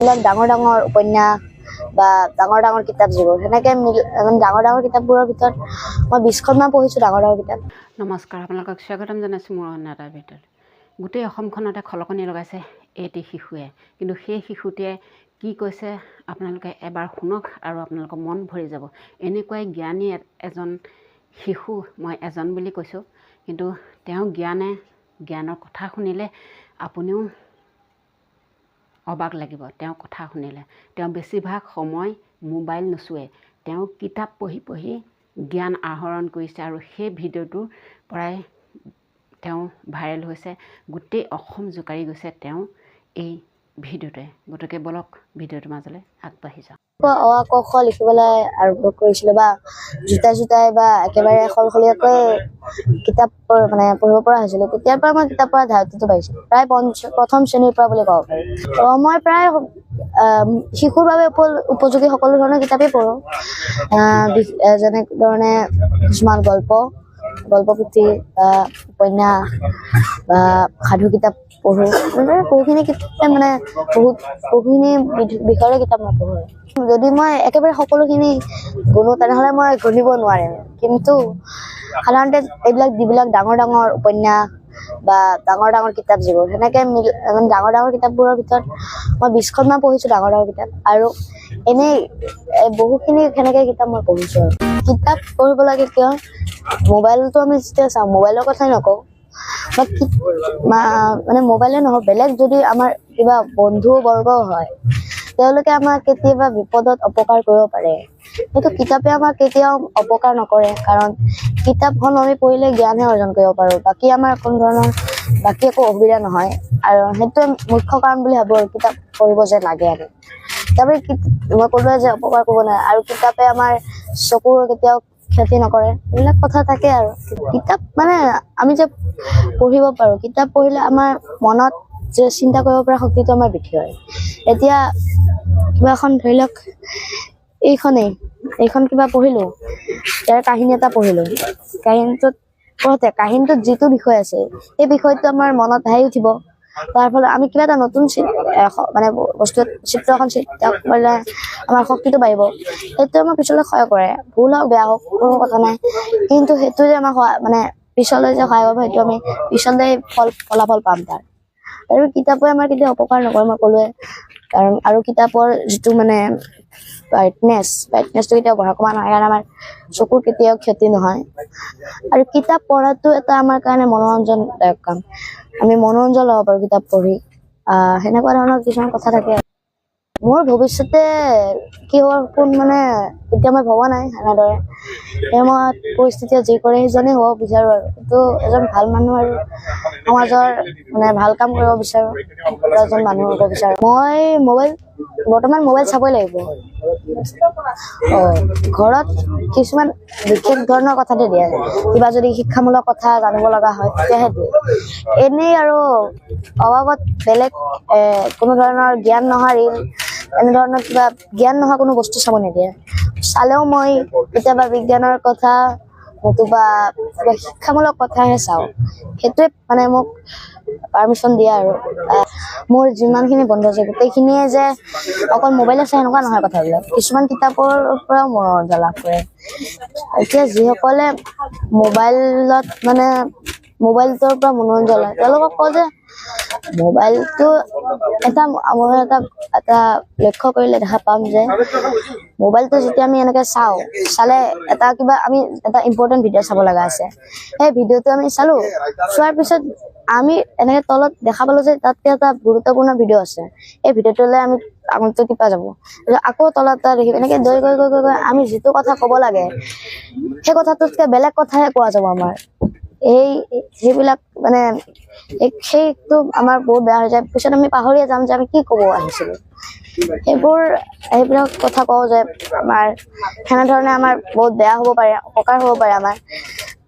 এইবিলাক ডাঙৰ ডাঙৰ উপন্যাস বা ডাঙৰ ডাঙৰ কিতাপ যিবোৰ সেনেকে ডাঙৰ ডাঙৰ কিতাপবোৰৰ ভিতৰত মই বিছখনমান পঢ়িছোঁ ডাঙৰ ডাঙৰ কিতাপ। নমস্কাৰ আপোনালোকক স্বাগতম জনাইছোঁ মোৰ অন্য এটা ভিতৰত। গোটেই অসমখনতে খলকনি লগাইছে এটি শিশুৱে। কিন্তু সেই শিশুটিয়ে কি কৈছে আপোনালোকে এবাৰ শুনক আৰু আপোনালোকৰ মন ভৰি যাব। এনেকুৱাই জ্ঞানী এজন শিশু মই এজন বুলি কৈছোঁ। কিন্তু তেওঁ জ্ঞানে জ্ঞানৰ কথা শুনিলে আপুনিও অবাক লাগিব। তেওঁ কথা শুনিলে। তেওঁ বেছিভাগ সময় মোবাইল নোচোৱে। তেওঁ কিতাপ পঢ়ি পঢ়ি জ্ঞান আহৰণ কৰিছে আৰু সেই ভিডিঅ'টোৰ পৰাই তেওঁ ভাইৰেল হৈছে। গোটেই অসম জোকাৰি গৈছে তেওঁ এই ভিডিঅ'টোৱে। গতিকে বলক ভিডিঅ'টোৰ মাজলৈ আগবাঢ়ি যাওঁ। অ লিখিবলৈ আৰম্ভ কৰিছিলোঁ বা জোতাই জোতাই বা একেবাৰে সলসলীয়াকৈ কিতাপ পঢ়- মানে পঢ়িব পৰা হৈছিলোঁ। তেতিয়াৰ পৰা মই কিতাপ পঢ়াৰ ধাউতিটো পাইছিলোঁ প্ৰায় পঞ্চ প্ৰথম শ্ৰেণীৰ পৰা বুলি ক'ব পাৰি মই প্ৰায় শিশুৰ বাবে উপ- উপযোগী সকলো ধৰণৰ কিতাপেই পঢ়োঁ। যেনেধৰণে কিছুমান গল্প গল্প পুথি বা উপন্যাস বা সাধু কিতাপ পঢ়োঁ। বহুখিনি কিতাপে মানে বহুত বহুখিনি বিষয়ৰে কিতাপ মই পঢ়োঁ। যদি মই একেবাৰে সকলোখিনি গুণো তেনেহ'লে মই গণিব নোৱাৰিম। কিন্তু সাধাৰণতে এইবিলাক যিবিলাক ডাঙৰ ডাঙৰ উপন্যাস বা ডাঙৰ ডাঙৰ কিতাপ যিবোৰ সেনেকে ডাঙৰ ডাঙৰ কিতাপবোৰৰ ভিতৰত মই বিছখনমান পঢ়িছোঁ ডাঙৰ ডাঙৰ কিতাপ আৰু এনেই বহুখিনি সেনেকে কিতাপ মই পঢ়িছোঁ আৰু। কিতাপ পঢ়িব লাগে কিয়? মোবাইলটো আমি যেতিয়া চাওঁ মোবাইলৰ কথাই নকওঁ বা মানে মোবাইলে নহয় বেলেগ যদি আমাৰ কিবা বন্ধু বৰ্গ হয় তেওঁলোকে আমাক কেতিয়াবা বিপদত অপকাৰ কৰিব পাৰে। কিন্তু কিতাপে আমাক কেতিয়াও অপকাৰ নকৰে কাৰণ কিতাপখন আমি পঢ়িলে জ্ঞানহে অৰ্জন কৰিব পাৰোঁ। বাকী আমাৰ কোনো ধৰণৰ বাকী একো অসুবিধা নহয়। আৰু সেইটোৱে মুখ্য কাৰণ বুলি ভাবোঁ আৰু কিতাপ পঢ়িব যে লাগে আমি কিত- মই ক'লোৱে যে অপকাৰ কৰিব নোৱাৰে আৰু কিতাপে আমাৰ চকুৰ কেতিয়াও ক্ষতি নকৰে। এইবিলাক কথা থাকে আৰু। কিতাপ মানে আমি যে পঢ়িব পাৰোঁ কিতাপ পঢ়িলে আমাৰ মনত যে চিন্তা কৰিব পৰা শক্তিটো আমাৰ বৃদ্ধি হয়। এতিয়া কিবা এখন ধৰি লওক, এইখনেই, এইখন কিবা পঢ়িলোঁ, ইয়াৰ কাহিনী এটা পঢ়িলোঁ। কাহিনীটোত পঢ়োঁতে, কাহিনীটোত যিটো বিষয় আছে, সেই বিষয়টো আমাৰ মনত ভাহি উঠিব। তাৰ ফলত আমি কিবা এটা নতুন মানে বস্তু চিত্ৰ এখন কৰিলে আমাৰ শক্তিটো বাঢ়িব। সেইটো আমাক পিছলৈ সহায় কৰে। ভুল হওক, বেয়া হওক, কোনো কথা নাই। কিন্তু সেইটো যে সহায় মানে পিছলৈ যে সহায় কৰিব সেইটো আমি পিছলৈ ফল ফলাফল পাম তাৰ। আৰু কিতাপে আমাৰ কেতিয়াও অপকাৰ নকৰে, মই ক'লোৱে। কাৰণ, আৰু কিতাপৰ যিটো মানে ব্ৰাইটনেছ ব্ৰাইটনেছটো কেতিয়াও বঢ়া কমা নহয়, কাৰণ আমাৰ চকুৰ কেতিয়াও ক্ষতি নহয়। আৰু কিতাপ পঢ়াটো এটা আমাৰ কাৰণে মনোৰঞ্জনদায়ক কাম। আমি মনোৰঞ্জন ল'ব পাৰোঁ কিতাপ পঢ়ি। সেনেকুৱা ধৰণৰ কিছুমান কথা থাকে। মোৰ ভৱিষ্যতে কি হোৱাৰ কোন মানে এতিয়া মই ভবা নাই এনেদৰে। সেই মই পৰিস্থিতিয়ে যি কৰে সেইজনেই হ'ব, বিচাৰোঁ আৰু। কিন্তু এজন ভালো মানুহ আৰু সমাজৰ মানে ভাল কাম কৰিব বিচাৰোঁ এজন মানুহ হ'ব বিচাৰোঁ। মই মোবাইল বৰ্তমান মোবাইল চাবই লাগিব। ঘৰত কিছুমান বিশেষ ধৰণৰ কথাতে দিয়ে। কিবা যদি শিক্ষামূলক কথা জানিব লগা হয় তেতিয়াহে দিয়ে। এনেই আৰু অবাবত বেলেগ কোনো ধৰণৰ জ্ঞান নোহোৱা ৰীল এনেধৰণৰ কিবা জ্ঞান নোহোৱা কোনো বস্তু চাব নিদিয়ে। চালেও মই কেতিয়াবা বিজ্ঞানৰ কথা নতুবা কিবা শিক্ষামূলক কথাহে চাওঁ। সেইটোৱে মানে মোক পাৰ্মিশ্যন দিয়ে আৰু। মোৰ যিমানখিনি বন্ধু আছে গোটেইখিনিয়ে যে অকল মোবাইলে চাই সেনেকুৱা নহয় কথাবিলাক। কিছুমান কিতাপৰ পৰাও মনোৰঞ্জন লাভ কৰে। এতিয়া যিসকলে মোবাইলত মানে মোবাইলটোৰ পৰা মনোৰঞ্জন লয় তেওঁলোকক কওঁ যে মোবাইলটো এটা মই এটা এটা লক্ষ্য কৰিলে দেখা পাম যে মোবাইলটো যেতিয়া আমি এনেকে চাওঁ, চালে এটা কিবা আমি এটা ইম্পৰ্টেণ্ট ভিডিঅ' চাব লগা আছে। সেই ভিডিঅ'টো আমি চালো, চোৱাৰ পিছত আমি এনেকে তলত দেখা পালো যে তাতকে এটা গুৰুত্বপূৰ্ণ ভিডিঅ' আছে। এই ভিডিঅ'টোলৈ আমি আঙুলিটো টিপা যাব। আকৌ তলত এটা দেখি এনেকে গৈ গৈ গৈ গৈ গৈ আমি যিটো কথা ক'ব লাগে, সেই কথাটোতকে বেলেগ কথাহে কোৱা যাব আমাৰ। এই, সেইবিলাক মানে এই- সেইটো আমাৰ বহুত বেয়া হৈ যায়। পিছত আমি পাহৰিয়ে যাম যে আমি কি ক'ব আহিছিলোঁ। সেইবোৰ, সেইবিলাক কথা কওঁ যে আমাৰ, সেনেধৰণে আমাৰ বহুত বেয়া হ'ব পাৰে, অপকাৰ হ'ব পাৰে আমাৰ।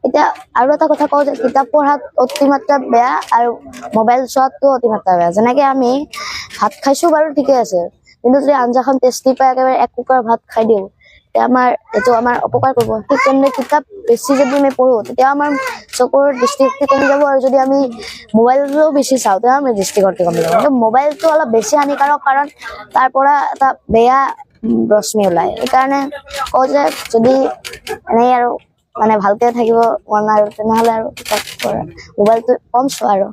এতিয়া আৰু এটা কথা কওঁ যে কিতাপ পঢ়াত অতিমাত্ৰা বেয়া আৰু মোবাইল চোৱাটো অতিমাত্ৰা বেয়া। যেনেকে আমি ভাত খাইছোঁ বাৰু ঠিকে আছে, কিন্তু যদি আঞ্জাখন টেষ্টি পাই একেবাৰে এক কুকাৰ ভাত খাই দিওঁ আমাৰ, এইটো আমাৰ অপকাৰ কৰিব। ঠিক তেনে কিতাপ বেছি যদি আমি পঢ়ো, তেতিয়া আমাৰ চকুৰ দৃষ্টিশক্তি কমি যাব আৰু যদি আমি মোবাইলটো বেছি চাওঁ, তেতিয়া আমাৰ দৃষ্টিশক্তি কমি যাব। কিন্তু মোবাইলটো অলপ বেছি হানিকাৰক কাৰণ তাৰ পৰা এটা বেয়া ৰশ্মি ওলায়। সেইকাৰণে কওঁ যে যদি এনেই আৰু মানে ভালকে থাকিব মন আৰু তেনেহ'লে আৰু মোবাইলটো কম চোৱা আৰু।